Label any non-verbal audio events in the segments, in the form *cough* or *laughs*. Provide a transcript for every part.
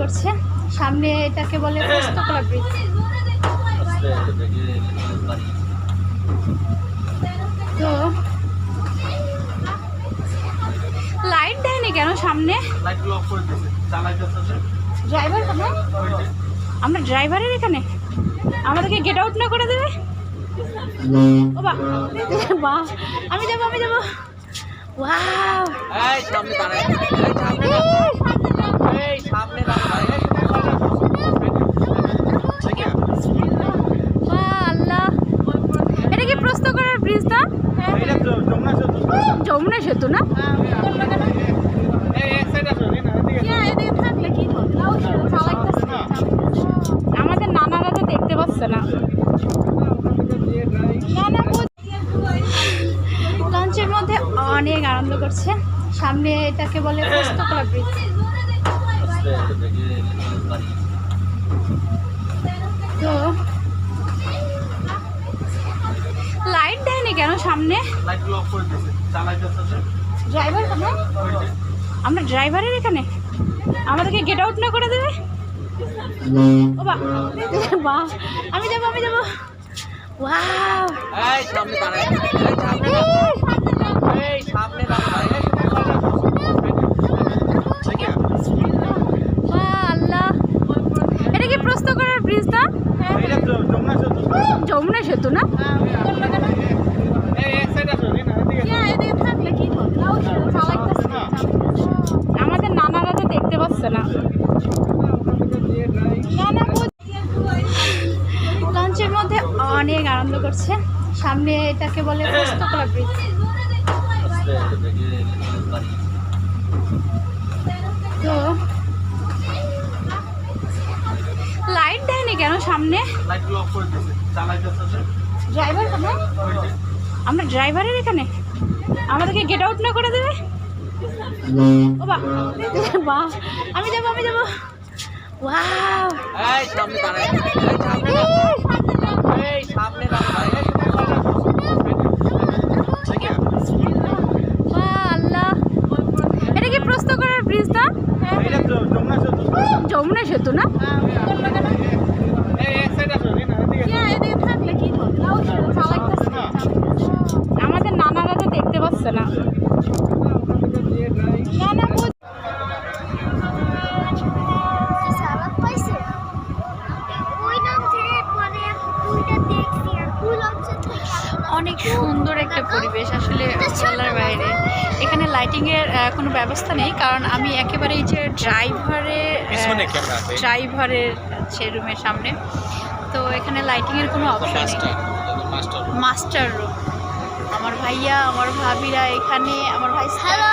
করছে। সামনে এটাকে বলে পোস্তকলা ব্রিজ। তো লাইট দেয়নি কেন সামনে? ড্রাইভার কেন? আমরা ড্রাইভারের এখানে? আমাদেরকে গেট আউট না করে দেবে? ও বা আমি যাব আমি যাব। ওয়াও এটা কি প্রস্ত করার ব্রিজ না যমুনা সেতু। না আমাদের নানারা তো দেখতে পাচ্ছে না লঞ্চের মধ্যে অনেক আনন্দ করছে সামনে এটাকে বলে পোস্তকলা ব্রিজ তো লাইট দেয়নি কেন সামনে ড্রাইভার কেন? আমরা ড্রাইভারের এখানে? আমাদেরকে গেট আউট না করে দেবে? ও বা বাহ। আমি যাব আমি যাব। ওয়াও আল্লাহ। এটা কি প্রস্ত করার ব্রিজ না যমুনা সেতু না আমাদের নানারা তো দেখতে পাচ্ছে না লঞ্চের মধ্যে অনেক আনন্দ করছে সামনে এটাকে বলে পোস্তকলা ব্রিজ তো লাইট দেয়নি কেন সামনে? ড্রাইভার আমরা ড্রাইভারের এখানে? আমাদেরকে গেট আউট না করে দেবে? ও বা আমি যাব আমি যাব। ওয়াও আল্লাহ এটা কি প্রস্ত করার ব্রিজ না যমুনা সেতু না আমাদের নানারা তো দেখতে পাচ্ছে না নানা বুঝ- সালাদ পাইছে ওই নাম থেকে পরে ওইটা দেখছি আর ফুল হচ্ছে অনেক সুন্দর একটা পরিবেশ আসলে বলার বাইরে। এখানে লাইটিংয়ের কোনো ব্যবস্থা নেই কারণ আমি একেবারে এই যে ড্রাইভারের পিছনে ক্যামেরা আছে। ড্রাইভারের হচ্ছে রুমের সামনে। তো এখানে লাইটিংয়ের কোনো অপশন নেই। মাস্টার রুম আমার ভাইয়া আমার ভাবিরা এখানে আমার ভাই হ্যালো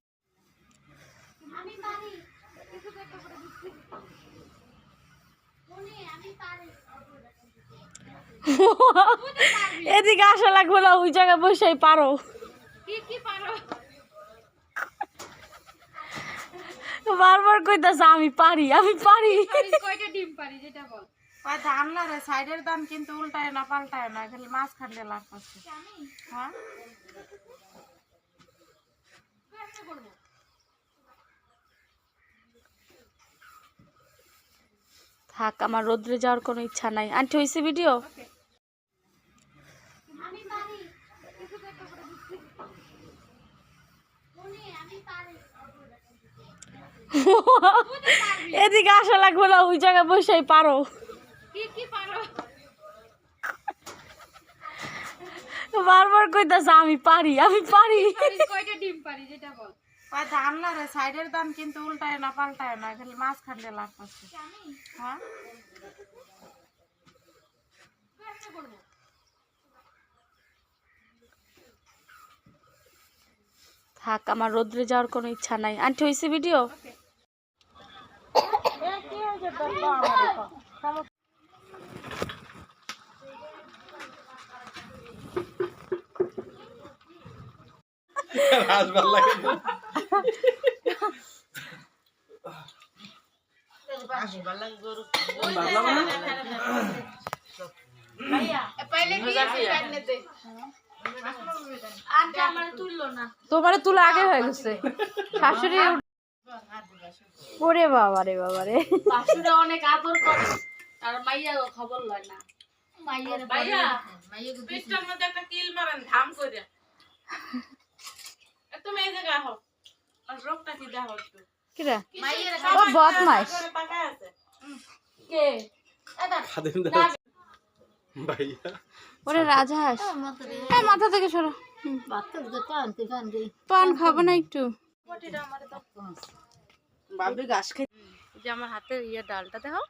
*laughs* এদিকে আসা লাগবে না ওই জায়গায় বসেই পারো। বারবার কইতাছে আমি পারি আমি পারি। ওই ধানলা রে সাইডের ধান কিন্তু উল্টায় না পাল্টায় না খালি মাছ খান্ডে লাভ করছে হ্যাঁ? থাক আমার রোদ্রে যাওয়ার কোনো ইচ্ছা নাই। আন্টি হয়েছে ভিডিও লাগবে না ওই জায়গায় বসেই পারো। বারবার কইতাছে আমি পারি আমি পারি। ওই ধানলা রে সাইডের ধান কিন্তু উল্টায় না পাল্টায় না খালি মাছ লাভ করছে হ্যাঁ? থাক আমার রোদ্রে যাওয়ার কোনো ইচ্ছা নাই। আন্টি হয়েছে ভিডিও। তোমার তুলা আগে হয়ে গেছে। শাশুড়ি ওরে বাবা রে বাবা রে। শাশুড়ে অনেক আদর করে আর মাইয়া খবর লয় না। মাইয়া পিঠটার মধ্যে একটা কিল মারেন ধাম করে এ তুমি এই জায়গায় হও আর রোগটা কি একটু। কিরা মাইয়ের ও তাকায় আছে। কে? খাদিম দাও। ভাইয়া ওরে রাজহাঁস। এই মাথা থেকে সরো। পান খাব না একটু। বাবরি ঘাস খাই যে আমার হাতে ইয়ে ডালটা দেখো।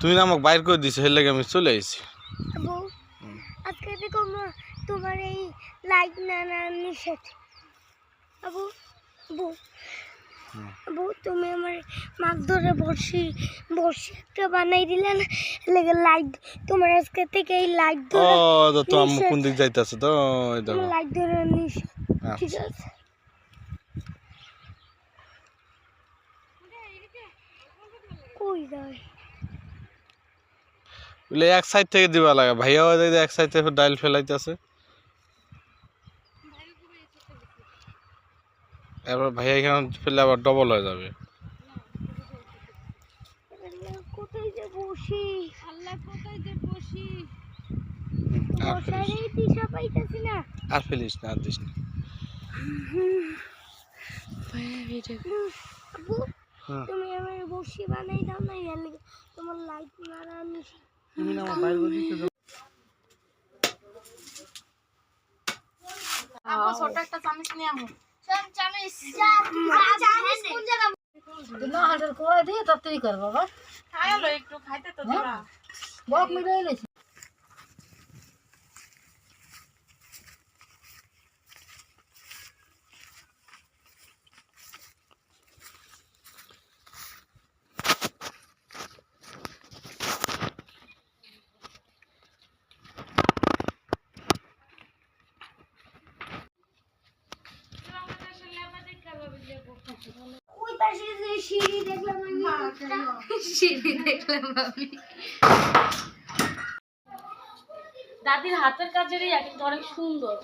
তুমি না আমাকে বাইর করে দিছো এর লাগে আমি চলে আইছি। আবু আজকে দেখো তোমার এই লাইট না না নিষেধ। আবু আবু। আবু তুমি আমার মাছ ধরে বসি বসি একটা বানাই দিলে না? লেগে লাইট তোমার আজকে থেকে এই লাইট ও ধরে তো তো আম্মু কোন দিক যাইতাছে? তো ওই দেখো। লাইট ধরে ঠিক আচ্ছা। আছে? কই যায়? বলে এক সাইড থেকে দিবা লাগে। ভাইয়া ওই এক সাইড থেকে ডাইল ফেলাইতেছে। এবার ভাইয়া এখানে ফেলে আবার ডবল হয়ে যাবে। কোথায় যে বসি? আল্লাহ কোথায় যে বসি? আর ফেলিস না। আর ফেলিস না আর দিস না। হ্যাঁ। তুমি আমার বসি বানাই দাও না এর তোমার লাইট মারা নিষেধ তুমি না আমার বাইরে বসে ছোট একটা চামচ নিয়ে আমু চামিচ চামিচ কোন জায়গা খাইলো একটু খাইতে তো তোরা ওই পাশে যে সিঁড়ি দেখলাম আমি দাদির হাতের কাজেরই কিন্তু অনেক সুন্দর।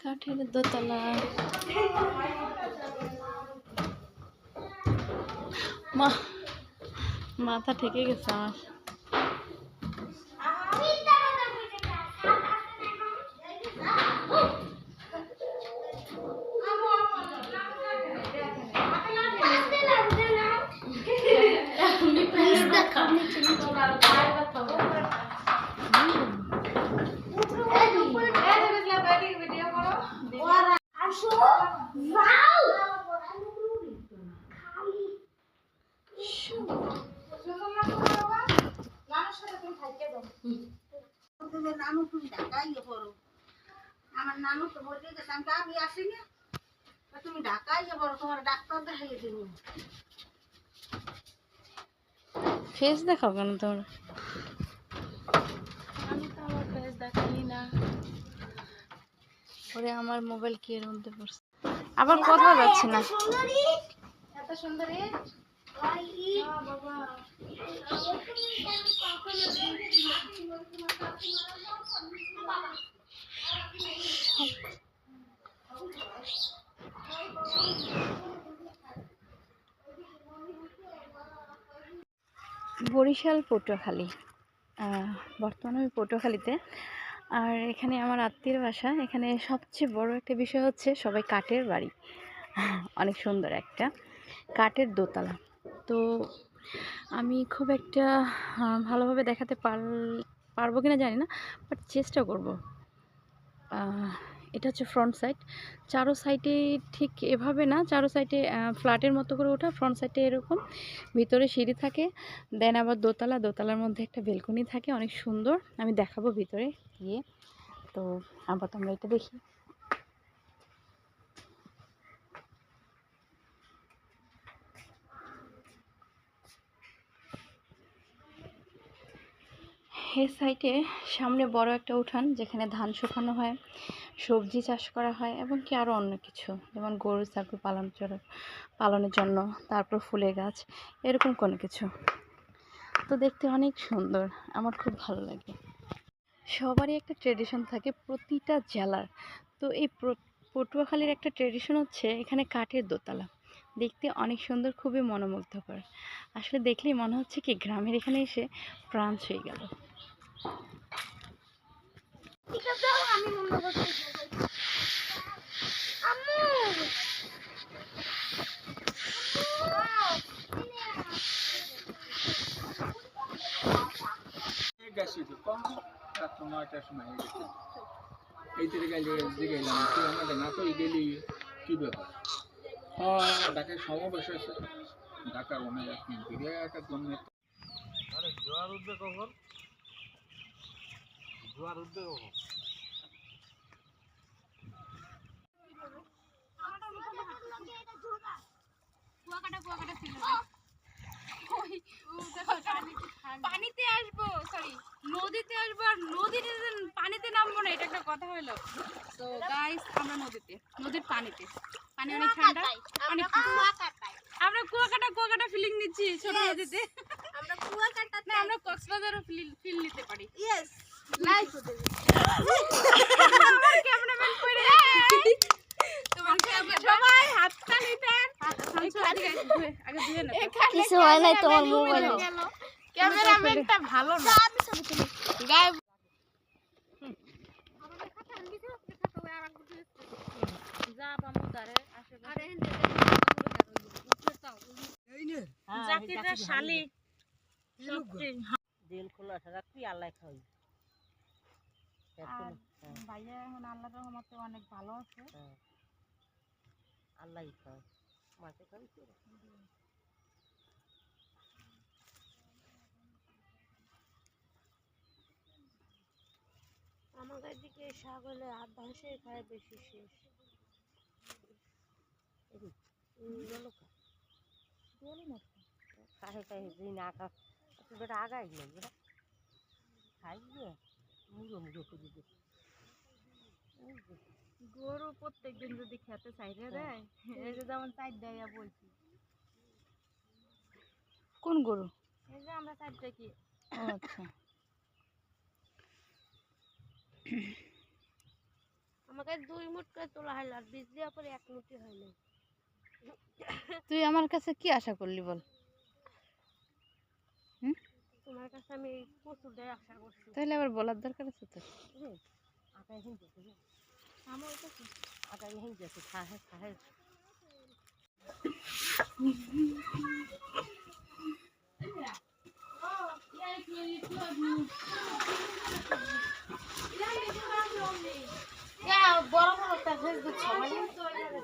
কাঠের দোতলা। মা মাথা ঠেকে গেছে আমার তুমি নানু তুমি ঢাকায় ইয়ে করো আমার নানু তো বলতে গেছে আমি তো আমি আসিনি তুমি ঢাকায় করো তোমার ডাক্তার দেখাইয়ে দিন ফেস দেখাও কেন তোমরা? আমি তো আমার ফেস দেখাই না। ওরে আমার মোবাইল কি এর মধ্যে পড়ছে? আবার কোথাও যাচ্ছে না। সুন্দরী! এত সুন্দরী? বরিশাল পটুয়াখালী। বর্তমানে আমি পটুয়াখালীতে। আর এখানে আমার আত্মীয় বাসা। এখানে সবচেয়ে বড় একটা বিষয় হচ্ছে সবাই কাঠের বাড়ি। অনেক সুন্দর একটা কাঠের দোতলা। তো আমি খুব একটা ভালোভাবে দেখাতে পার, পারব কিনা জানি না বাট চেষ্টা করব। এটা হচ্ছে ফ্রন্ট সাইড চারো সাইডে ঠিক এভাবে না, চারো সাইডে ফ্ল্যাটের মতো করে ওঠা ফ্রন্ট সাইডে এরকম। ভিতরে সিঁড়ি থাকে দেন আবার দোতলা, দোতলার মধ্যে একটা বেলকনি থাকে, অনেক সুন্দর। আমি দেখাবো ভিতরে গিয়ে। তো আবার তোমরা এটা দেখি। এই সাইডে সামনে বড় একটা উঠান যেখানে ধান শুকানো হয়, সবজি চাষ করা হয় এবং কি আরও অন্য কিছু, যেমন গরু, ছাগল পালন পালনের জন্য, তারপর ফুলের গাছ, এরকম কোনো কিছু। তো দেখতে অনেক সুন্দর, আমার খুব ভালো লাগে। সবারই একটা ট্রেডিশন থাকে প্রতিটা জেলার। তো এই পটুয়াখালীর একটা ট্রেডিশন হচ্ছে এখানে কাঠের দোতলা। দেখতে অনেক সুন্দর, খুবই মনোমুগ্ধকর। আসলে দেখলেই মনে হচ্ছে কি গ্রামের এখানে এসে প্রাণ ছুঁয়ে গেল। নয়টার সময় হয়ে তুই আমাদের না গেলি কি ব্যাপার হ্যাঁ সমাবেশ আছে ঢাকার অনেক একদম নেতা জোয়ার উঠবে কখন? জোয়ার উঠবে কখন পানিতে আসব সরি নদীতে আসব আর নদীতে পানিতে নামবো না এটা একটা কথা হলো। তো গাইস আমরা নদীতে নদীর পানিতে। পানি অনেক ঠান্ডা অনেক আমরা কুয়াকাটা কুয়াকাটা ফিলিং নিচ্ছি ছোট নদীতে। আমরা কুয়াকাটা না আমরা কক্সবাজারও ফিল নিতে পারি। ইয়েস কিছু হয় নাই তোমার মোবাইলে ক্যামেরাম্যানটা ভালো না। আমি ছবি তুলি গায়ে শালি জেল খোলা থাকা তুই আল্লাহ খাওয়াই আর ভাইয়া এখন আল্লাহর রহমতে অনেক ভালো আছে। আল্লাহ খাওয়াই আমাদের দিকে হলে হাত ভাসে খায় বেশি শেষ। কাহে কাহে যে না কা তুই বেটা আগাই নাই বেটা খাই গরু প্রত্যেকদিন যদি খেতে চাইরে দেয় এই যে যেমন চার দেয়া বলছি। কোন গরু? এই যে আমরা চারটা কি? আচ্ছা। আমাকে দুই মুঠ করে তোলা হলো আর বীজ দেওয়ার পরে এক মুঠি হয় নাই তুই আমার কাছে কি আশা করলি বল? তোমার কাছে আমি এই প্রচুরটাই আশা করছি। তাহলে আবার বলার দরকার আছে তো? হিন যেতে রে। আমার তো যেতে খাহে খাহে বড় বড় একটা ফেসবুক সবাই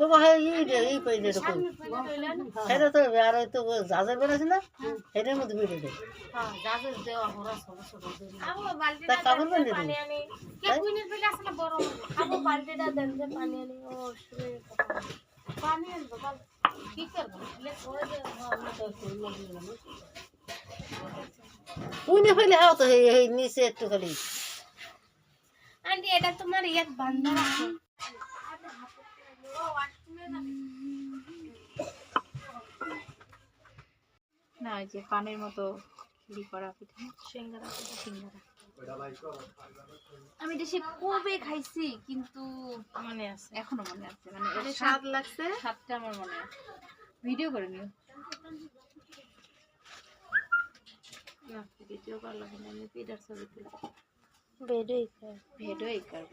তো ভাই এই পাই এরকম। এটা তো আর ওই তো জাজের বেড়েছে না? এটার মধ্যে বেড়ে দেয় হ্যাঁ তা কাপড় পানি ফেলে হাও তো এই এই নিচে একটু খালি। আন্টি এটা তোমার ইয়াত বান্ধা না ওই যে পানের মতো খিরি করা পিঠা। সিঙ্গারা সিঙ্গারা। আমি দেশে কবে খাইছি কিন্তু মনে আছে। এখনও মনে আছে। মানে এটা এটা স্বাদ লাগছে। সাতটা আমার মনে আছে। ভিডিও করে নিও। ভিডিও করা লাগে না আমি পিঠার ছবি তুলি। বেডই খায়। ভিডিওই করব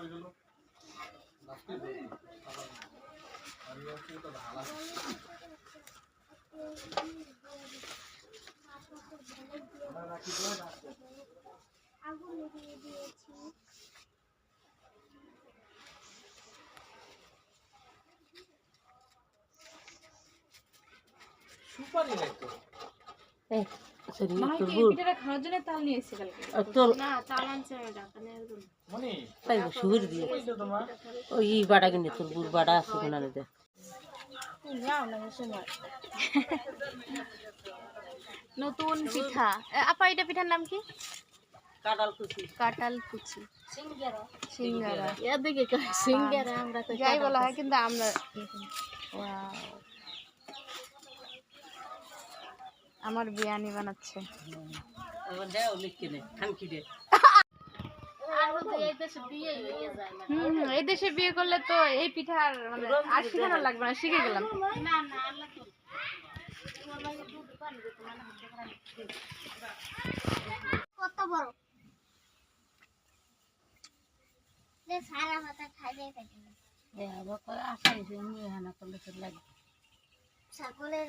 মনি তাই সুবির দিয়ে ওই তো তোমার ওই ই বাড়া কিনে তোর বুড় বাড়া আছে না নতুন পিঠা। আপা এটা পিঠার নাম কি? কাটাল কুচি। কাটাল কুচি। সিঙ্গারা। সিঙ্গারা। এদিকে সিঙ্গারা আমরা তো যাই বলা হয় কিন্তু আমরা Wow. আমার বিরিয়ানি বানাচ্ছে। এই দেশে বিয়ে করলে তো এই পিঠা আর মানে আর শিখানো লাগবে না শিখে গেলাম। কত বড়? সারা মাথা খাই দিয়ে আসাই সে হানা করলে তোর লাগে। ছাগলের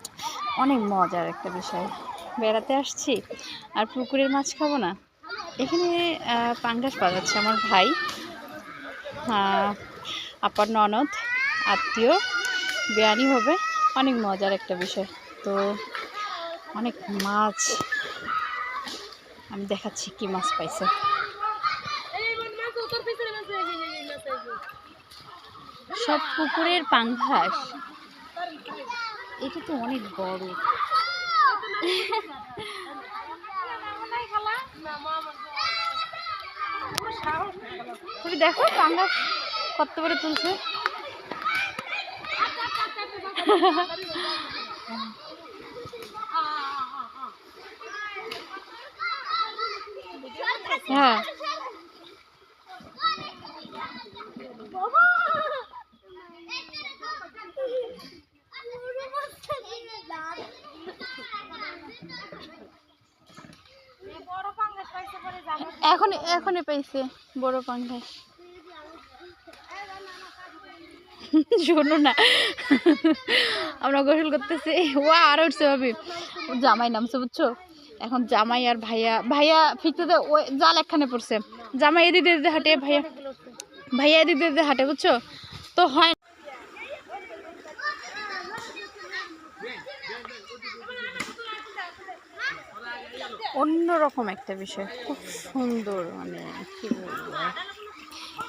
অনেক মজার একটা বিষয়। বেড়াতে আসছি আর পুকুরের মাছ খাব না। এখানে পাঙ্গাস পাওয়া যাচ্ছে আমার ভাই আপার ননদ, আত্মীয় বিরিয়ানি হবে, অনেক মজার একটা বিষয়। তো অনেক মাছ, আমি দেখাচ্ছি কি মাছ পাইছে। সব পুকুরের পাঙ্গাস। এটা তো অনেক বড়। তুমি দেখো পাঙ্গাস কত বড় তুলছে। হ্যাঁ। এখন এখনই পাইছে বড় পাঙ্গাস শোনো না। আমরা গোসল করতেছি। ওয়া, আর উঠছে ভাবি। জামাই নামছে, বুঝছ? এখন জামাই আর ভাইয়া ভাইয়া ফিরতে ওই জাল একখানে পড়ছে। জামাই এদিকে হাঁটে, ভাইয়া ভাইয়া এদিকে হাঁটে, বুঝছ? তো হয় অন্যরকম একটা বিষয়। খুব সুন্দর মানে কি বলব?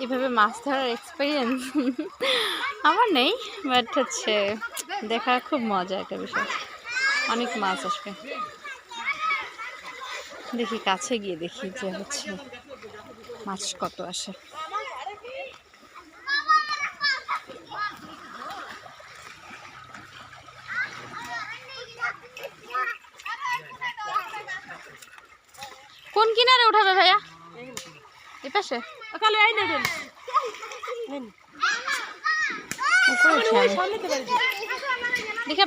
এভাবে মাছ ধরার এক্সপিরিয়েন্স আমার নেই বাট হচ্ছে দেখা খুব মজা একটা বিষয়। অনেক মাছ আসবে। দেখি কাছে গিয়ে দেখি যে হচ্ছে মাছ কত আসে কোন কিনারে উঠাবে ভাইয়া এ পাশে কালে আই না দেন। উপরে উঠে আমি। দেখি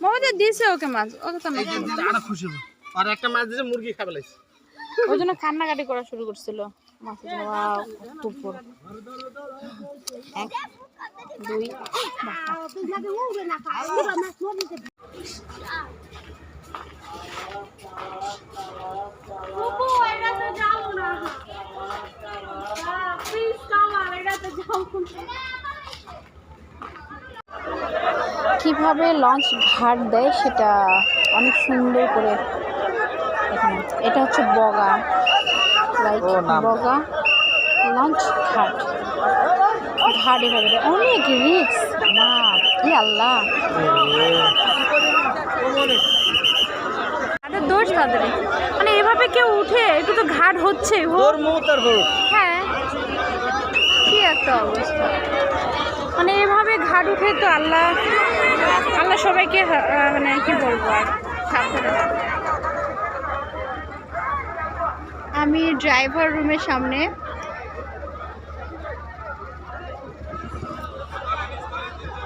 আব্বু দিয়েছে ওকে মাছ ওকে তো আরও খুশি হব। আর একটা মাছ দিয়েছে মুরগি খাবে লাগছে ওই জন্য কান্নাকাটি করা শুরু করছিল। মাছের ওয়াও *laughs* কত বড় দুই কীভাবে লঞ্চ ঘাট দেয় সেটা অনেক সুন্দর করে এখানে এটা হচ্ছে বগা লাইক। বগা লঞ্চ ঘাট ঘাট এভাবে। অনেক রিক্স মা কি আল্লাহ। ঘাটের দোষ তাদের। মানে এভাবে কেউ উঠে একটু তো ঘাট হচ্ছে হ্যাঁ। কি একটা অবস্থা। মানে এভাবে ঘাট উঠে তো আল্লাহ আল্লাহ সবাইকে মানে কি বলব আর আমি ড্রাইভার রুমের সামনে